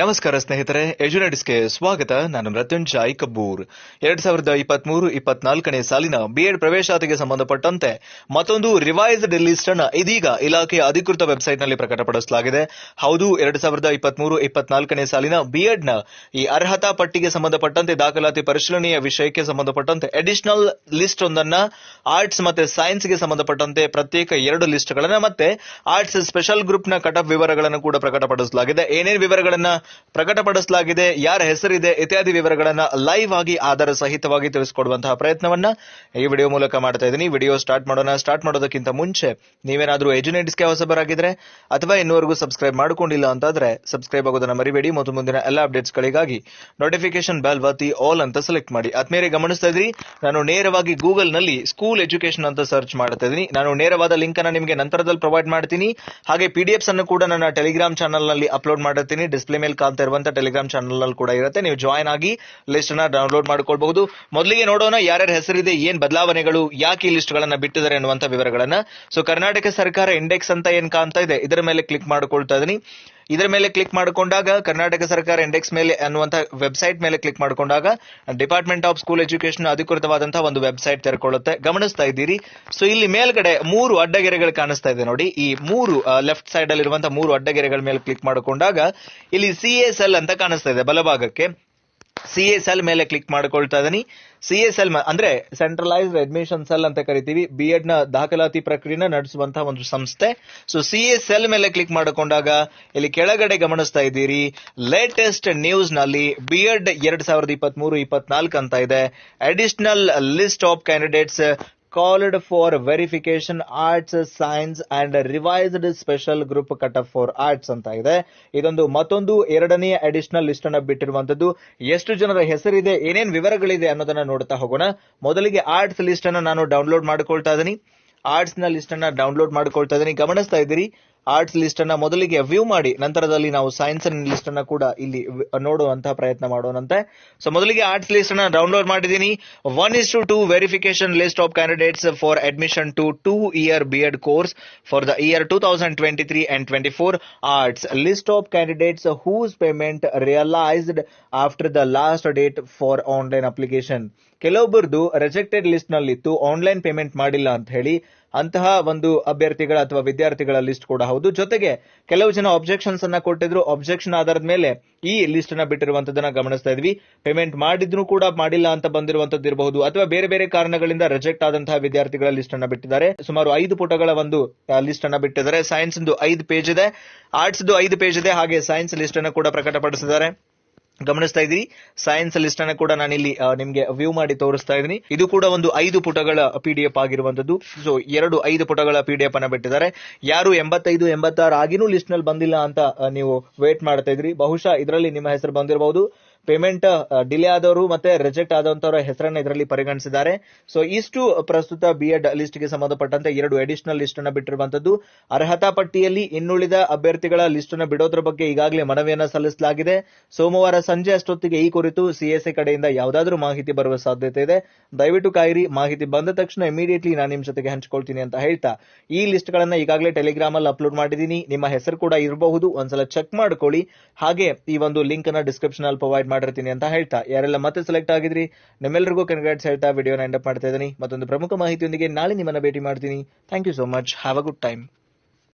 ನಮಸ್ಕಾರ ಸ್ನೇಹಿತರೆ ಎಜುನೆಟ್ಸ್ಗೆ ಸ್ವಾಗತ. ನಾನು ಮೃತ್ಯುಂಜಯ್ ಕಬ್ಬೂರ್. ಎರಡ್ ಸಾವಿರದ ಇಪ್ಪತ್ಮೂರು, ಇಪ್ಪತ್ನಾಲ್ಕನೇ ಸಾಲಿನ ಬಿಎಡ್ ಪ್ರವೇಶಾತಿಗೆ ಸಂಬಂಧಪಟ್ಟಂತೆ ಮತ್ತೊಂದು ರಿವೈಸ್ಡ್ ಲಿಸ್ಟ್ ಅನ್ನು ಇದೀಗ ಇಲಾಖೆಯ ಅಧಿಕೃತ ವೆಬ್ಸೈಟ್ನಲ್ಲಿ ಪ್ರಕಟಪಡಿಸಲಾಗಿದೆ. ಹೌದು, ಎರಡ್ ಸಾವಿರದ ಇಪ್ಪತ್ಮೂರು, ಇಪ್ಪತ್ನಾಲ್ಕನೇ ಸಾಲಿನ ಬಿಎಡ್ನ ಈ ಅರ್ಹತಾ ಪಟ್ಟಿಗೆ ಸಂಬಂಧಪಟ್ಟಂತೆ ದಾಖಲಾತಿ ಪರಿಶೀಲನೆಯ ವಿಷಯಕ್ಕೆ ಸಂಬಂಧಪಟ್ಟಂತೆ ಅಡಿಷನಲ್ ಲಿಸ್ಟ್ ಒಂದನ್ನ ಆರ್ಟ್ಸ್ ಮತ್ತೆ ಸೈನ್ಸ್ಗೆ ಸಂಬಂಧಪಟ್ಟಂತೆ ಪ್ರತ್ಯೇಕ ಎರಡು ಲಿಸ್ಟ್ಗಳನ್ನು ಮತ್ತೆ ಆರ್ಟ್ಸ್ ಸ್ಪೆಷಲ್ ಗ್ರೂಪ್ನ ಕಟಪ್ ವಿವರಗಳನ್ನು ಕೂಡ ಪ್ರಕಟಪಡಿಸಲಾಗಿದೆ. ಏನೇನು ವಿವರಗಳನ್ನ ಪ್ರಕಟಪಡಿಸಲಾಗಿದೆ, ಯಾರ ಹೆಸರಿದೆ ಇತ್ಯಾದಿ ವಿವರಗಳನ್ನ ಲೈವ್ ಆಗಿ ಆಧಾರ ಸಹಿತವಾಗಿ ತಿಳಿಸಿಕೊಡುವಂತಹ ಪ್ರಯತ್ನವನ್ನ ಈ ವಿಡಿಯೋ ಮೂಲಕ ಮಾಡ್ತಾ ಇದ್ದೀನಿ. ವಿಡಿಯೋ ಸ್ಟಾರ್ಟ್ ಮಾಡೋಣ. ಸ್ಟಾರ್ಟ್ ಮಾಡೋದಕ್ಕಿಂತ ಮುಂಚೆ ನೀವೇನಾದರೂ ಎಜುನೇಟ್ಸ್ಗೆ ಹೊಸಬರಾಗಿದ್ರೆ ಅಥವಾ ಇನ್ನೂವರೆಗೂ ಸಬ್ಸ್ಕ್ರೈಬ್ ಮಾಡ್ಕೊಂಡಿಲ್ಲ ಅಂತಾದ್ರೆ ಸಬ್ಸ್ಕ್ರೈಬ್ ಆಗೋದನ್ನ ಮರಿಬೇಡಿ. ಮತ್ತು ಮುಂದಿನ ಎಲ್ಲ ಅಪ್ಡೇಟ್ಸ್ಗಳಿಗಾಗಿ ನೋಟಿಫಿಕೇಶನ್ ಬೆಲ್ ಒತ್ತಿ ಆಲ್ ಅಂತ ಸೆಲೆಕ್ಟ್ ಮಾಡಿ. ಆದ್ಮೇಲೆ ಗಮನಿಸ್ತಾ ಇದ್ರಿ, ನಾನು ನೇರವಾಗಿ ಗೂಗಲ್ನಲ್ಲಿ ಸ್ಕೂಲ್ ಎಜುಕೇಶನ್ ಅಂತ ಸರ್ಚ್ ಮಾಡ್ತಾ ಇದ್ದೀನಿ. ನಾನು ನೇರವಾದ ಲಿಂಕ್ ಅನ್ನ ನಿಮಗೆ ನಂತರದಲ್ಲಿ ಪ್ರೊವೈಡ್ ಮಾಡ್ತೀನಿ. ಹಾಗೆ ಪಿ ಡಿ ಅನ್ನು ಕೂಡ ನನ್ನ ಟೆಲಿಗ್ರಾಮ್ ಚಾನಲ್ನಲ್ಲಿ ಅಪ್ಲೋಡ್ ಮಾಡಿರ್ತೀನಿ ಡಿಸ್ಪ್ಲೇ ಮೇಲೆ ಕಾಣ್ತಾ ಇರುವಂತ ಟೆಲಿಗ್ರಾಮ್ ಚಾನಲ್ ಅಲ್ಲಿ ಕೂಡ ಇರುತ್ತೆ. ನೀವು ಜಾಯ್ನ್ ಆಗಿ ಲಿಸ್ಟ್ ಅನ್ನ ಡೌನ್ಲೋಡ್ ಮಾಡ್ಕೊಳ್ಬಹುದು. ಮೊದಲಿಗೆ ನೋಡೋಣ ಯಾರ್ಯಾರ ಹೆಸರಿದೆ, ಏನ್ ಬದಲಾವಣೆಗಳು, ಯಾಕೆ ಈ ಲಿಸ್ಟ್ ಗಳನ್ನ ಬಿಟ್ಟಿದ್ದಾರೆ ಅನ್ನುವಂತ ವಿವರಗಳನ್ನ. ಸೊ ಕರ್ನಾಟಕ ಸರ್ಕಾರ ಇಂಡೆಕ್ಸ್ ಅಂತ ಏನ್ ಕಾಣ್ತಾ ಇದೆ, ಇದರ ಮೇಲೆ ಕ್ಲಿಕ್ ಮಾಡ್ಕೊಳ್ತಾ ಇದೀನಿ. ಇದರ ಮೇಲೆ ಕ್ಲಿಕ್ ಮಾಡಿಕೊಂಡಾಗ ಕರ್ನಾಟಕ ಸರ್ಕಾರ ಇಂಡೆಕ್ಸ್ ಮೇಲೆ ಅನ್ನುವಂತಹ ವೆಬ್ಸೈಟ್ ಮೇಲೆ ಕ್ಲಿಕ್ ಮಾಡಿಕೊಂಡಾಗ ಡಿಪಾರ್ಟ್ಮೆಂಟ್ ಆಫ್ ಸ್ಕೂಲ್ ಎಜುಕೇಶನ್ ಅಧಿಕೃತವಾದಂತಹ ಒಂದು ವೆಬ್ಸೈಟ್ ತೆರೆಕೊಳ್ಳುತ್ತೆ. ಗಮನಿಸ್ತಾ ಇದ್ದೀರಿ. ಸೊ ಇಲ್ಲಿ ಮೇಲ್ಗಡೆ ಮೂರು ಅಡ್ಡಗೆರೆಗಳು ಕಾಣಿಸ್ತಾ ಇದೆ ನೋಡಿ. ಈ ಮೂರು ಲೆಫ್ಟ್ ಸೈಡ್ ಅಲ್ಲಿ ಇರುವಂತಹ ಮೂರು ಅಡ್ಡಗೆರೆಗಳ ಮೇಲೆ ಕ್ಲಿಕ್ ಮಾಡಿಕೊಂಡಾಗ ಇಲ್ಲಿ ಸಿ ಅಂತ ಕಾಣಿಸ್ತಾ ಇದೆ ಬಲಭಾಗಕ್ಕೆ. ಸಿ ಎಸ್ ಎಲ್ ಮೇಲೆ ಕ್ಲಿಕ್ ಮಾಡ್ಕೊಳ್ತಾ ಇದೀನಿ. ಸಿ ಎಸ್ ಎಲ್ ಅಂದ್ರೆ ಸೆಂಟ್ರಲೈಸ್ಡ್ ಅಡ್ಮಿಷನ್ ಸೆಲ್ ಅಂತ ಕರಿತೀವಿ. ಬಿ ಎಡ್ನ ದಾಖಲಾತಿ ಪ್ರಕ್ರಿಯೆ ನಡೆಸುವಂತಹ ಒಂದು ಸಂಸ್ಥೆ. ಸೊ ಸಿ ಎಸ್ ಎಲ್ ಮೇಲೆ ಕ್ಲಿಕ್ ಮಾಡಿಕೊಂಡಾಗ ಇಲ್ಲಿ ಕೆಳಗಡೆ ಗಮನಿಸ್ತಾ ಇದ್ದೀರಿ. ಲೇಟೆಸ್ಟ್ ನ್ಯೂಸ್ನಲ್ಲಿ ಬಿ ಎಡ್ ಎರಡ್ ಸಾವಿರದ ಇಪ್ಪತ್ತ್ ಮೂರು ಇಪ್ಪತ್ನಾಲ್ಕು ಅಂತ ಇದೆ. Additional list of candidates called for verification arts science and revised special group cut off for arts ಅಂತ ಇದೆ. ಇದೊಂದು ಮತ್ತೊಂದು ಎರಡನೇ ಅಡಿಷನಲ್ ಲಿಸ್ಟ್ ಅನ್ನ ಬಿಟ್ಟಿರುವಂತದ್ದು. ಎಷ್ಟು ಜನರ ಹೆಸರಿದೆ, ಏನೇನ್ ವಿವರಗಳಿದೆ ಅನ್ನೋದನ್ನ ನೋಡ್ತಾ ಹೋಗೋಣ. ಮೊದಲಿಗೆ ಆರ್ಟ್ಸ್ ಲಿಸ್ಟ್ ಅನ್ನ ನಾನು ಡೌನ್ಲೋಡ್ ಮಾಡ್ಕೊಳ್ತಾ ಇದ್ದೀನಿ ಆರ್ಟ್ಸ್ನ ಲಿಸ್ಟ್ ಅನ್ನ ಡೌನ್ಲೋಡ್ ಮಾಡ್ಕೊಳ್ತಾ ಇದ್ದೀನಿ ಗಮನಿಸ್ತಾ ಇದ್ದೀರಿ. ಆರ್ಟ್ಸ್ ಲಿಸ್ಟ್ ಅನ್ನ ಮೊದಲಿಗೆ ವ್ಯೂ ಮಾಡಿ, ನಂತರದಲ್ಲಿ ನಾವು ಸೈನ್ಸ್ ಲಿಸ್ಟ್ ಅನ್ನ ಕೂಡ ಇಲ್ಲಿ ನೋಡುವಂತಹ ಪ್ರಯತ್ನ ಮಾಡೋಣಂತೆ. ಸೊ ಮೊದಲಿಗೆ ಆರ್ಟ್ಸ್ ಲಿಸ್ಟ್ ಅನ್ನ ಡೌನ್ಲೋಡ್ ಮಾಡಿದ್ದೀನಿ. One is to two verification list of candidates for admission to two year B Ed course for the year two thousand twenty three and twenty four arts list of candidates whose payment realised after the last date for online application ಕೆಲವೊಬ್ಬರದು rejected list ನಲ್ಲಿತ್ತು online payment ಮಾಡಿಲ್ಲ ಅಂತ ಹೇಳಿ ಅಂತಹ ಒಂದು ಅಭ್ಯರ್ಥಿಗಳ ಅಥವಾ ವಿದ್ಯಾರ್ಥಿಗಳ list ಕೂಡ ಹೌದು. ಜೊತೆಗೆ ಕೆಲವು ಜನ ಅಬ್ಜೆಕ್ಷನ್ಸ್ ಅನ್ನ ಕೊಟ್ಟಿದ್ರು. ಅಬ್ಜೆಕ್ಷನ್ ಆಧಾರದ ಮೇಲೆ ಈ ಲಿಸ್ಟ್ ಅನ್ನ ಬಿಟ್ಟಿರುವಂತದನ್ನ ಗಮನಿಸ್ತಾ ಇದ್ವಿ. ಪೇಮೆಂಟ್ ಮಾಡಿದ್ರು ಕೂಡ ಮಾಡಿಲ್ಲ ಅಂತ ಬಂದಿರುವಂತದ್ದು ಇರಬಹುದು. ಅಥವಾ ಬೇರೆ ಬೇರೆ ಕಾರಣಗಳಿಂದ ರಿಜೆಕ್ಟ್ ಆದಂತಹ ವಿದ್ಯಾರ್ಥಿಗಳ ಲಿಸ್ಟ್ ಅನ್ನ ಬಿಟ್ಟಿದ್ದಾರೆ. ಸುಮಾರು ಐದು ಪುಟಗಳ ಒಂದು ಲಿಸ್ಟ್ ಅನ್ನ ಬಿಟ್ಟಿದ್ದಾರೆ. ಸೈನ್ಸ್ ಐದು ಪೇಜ್ ಇದೆ. ಆರ್ಟ್ಸ್ ಐದು ಪೇಜ್ ಇದೆ. ಹಾಗೆ ಸೈನ್ಸ್ ಲಿಸ್ಟ್ ಅನ್ನು ಕೂಡ ಪ್ರಕಟಪಡಿಸಿದ್ದಾರೆ. ಗಮನಿಸ್ತಾ ಇದ್ದೀರಿ. ಸೈನ್ಸ್ ಲಿಸ್ಟ್ ಅನ್ನ ಕೂಡ ನಾನು ಇಲ್ಲಿ ನಿಮಗೆ ವ್ಯೂ ಮಾಡಿ ತೋರಿಸ್ತಾ ಇದ್ದೀನಿ. ಇದು ಕೂಡ ಒಂದು ಐದು ಪುಟಗಳ ಪಿ ಡಿ ಎಫ್ ಆಗಿರುವಂತದ್ದು ಸೊ ಎರಡು, ಐದು ಪುಟಗಳ ಪಿ ಡಿ ಎಫ್ ಅನ್ನ ಬಿಟ್ಟಿದ್ದಾರೆ. ಯಾರು ಎಂಬತ್ತೈದು, ಎಂಬತ್ತಾರು ಆಗಿನೂ ಲಿಸ್ಟ್ನಲ್ಲಿ ಬಂದಿಲ್ಲ ಅಂತ ನೀವು ವೇಟ್ ಮಾಡ್ತಾ ಇದ್ರಿ ಬಹುಶಃ ಇದರಲ್ಲಿ ನಿಮ್ಮ ಹೆಸರು ಬಂದಿರಬಹುದು ಪೇಮೆಂಟ್ ಡಿಲೇ ಆದವರು ಮತ್ತೆ ರಿಜೆಕ್ಟ್ ಆದಂತವರ ಹೆಸರನ್ನ ಇದರಲ್ಲಿ ಪರಿಗಣಿಸಿದ್ದಾರೆ. ಸೊ ಇಷ್ಟು ಪ್ರಸ್ತುತ ಬಿ ಎಡ್ ಲಿಸ್ಟ್ಗೆ ಸಂಬಂಧಪಟ್ಟಂತೆ ಎರಡು ಅಡಿಷನಲ್ ಲಿಸ್ಟ್ ಅನ್ನ ಬಿಟ್ಟಿರುವಂತದ್ದು. ಅರ್ಹತಾ ಪಟ್ಟಿಯಲ್ಲಿ ಇನ್ನುಳಿದ ಅಭ್ಯರ್ಥಿಗಳ ಲಿಸ್ಟ್ ಅನ್ನ ಬಿಡೋದ್ರ ಬಗ್ಗೆ ಈಗಾಗಲೇ ಮನವಿಯನ್ನ ಸಲ್ಲಿಸಲಾಗಿದೆ. ಸೋಮವಾರ ಸಂಜೆ ಅಷ್ಟೊತ್ತಿಗೆ ಈ ಕುರಿತು ಸಿಎಸ್ಎ ಕಡೆಯಿಂದ ಯಾವುದಾದ್ರೂ ಮಾಹಿತಿ ಬರುವ ಸಾಧ್ಯತೆ ಇದೆ. ದಯವಿಟ್ಟು ಕಾಯಿರಿ, ಮಾಹಿತಿ ಬಂದ ತಕ್ಷಣ ಇಮಿಡಿಯೇಟ್ಲಿ ನಾನು ನಿಮ್ ಜೊತೆಗೆ ಹಂಚ್ಕೊಳ್ತೀನಿ ಅಂತ ಹೇಳ್ತಾ. ಈ ಲಿಸ್ಟ್ ಗಳನ್ನ ಈಗಾಗಲೇ ಟೆಲಿಗ್ರಾಮ್ ಅಲ್ಲಿ ಅಪ್ಲೋಡ್ ಮಾಡಿದ್ದೀನಿ. ನಿಮ್ಮ ಹೆಸರು ಕೂಡ ಇರಬಹುದು. ಒಂದ್ಸಲ ಚೆಕ್ ಮಾಡ್ಕೊಳ್ಳಿ. ಹಾಗೆ ಈ ಒಂದು ಲಿಂಕ್ ಅನ್ನ ಡಿಸ್ಕ್ರಿಪ್ಷನ್ ಅಲ್ಲಿ ಪ್ರೊವೈಡ್ ಮಾಡಿರ್ತೀನಿ ಅಂತ ಹೇಳ್ತಾ. ಯಾರೆಲ್ಲ ಮತ್ತೆ ಸೆಲೆಕ್ಟ್ ಆಗಿದ್ರಿ ನಿಮ್ಮೆಲ್ಲರಿಗೂ ಕನ್ಗ್ರಾಟ್ಸ್ ಹೇಳ್ತಾ ವಿಡಿಯೋನ ಎಂಡಪ್ ಮಾಡ್ತಾ ಇದ್ದೀನಿ. ಮತ್ತೊಂದು ಪ್ರಮುಖ ಮಾಹಿತಿಯೊಂದಿಗೆ ನಾಳೆ ನಿಮ್ಮನ್ನ ಭೇಟಿ ಮಾಡ್ತೀನಿ. Thank you so much have a good time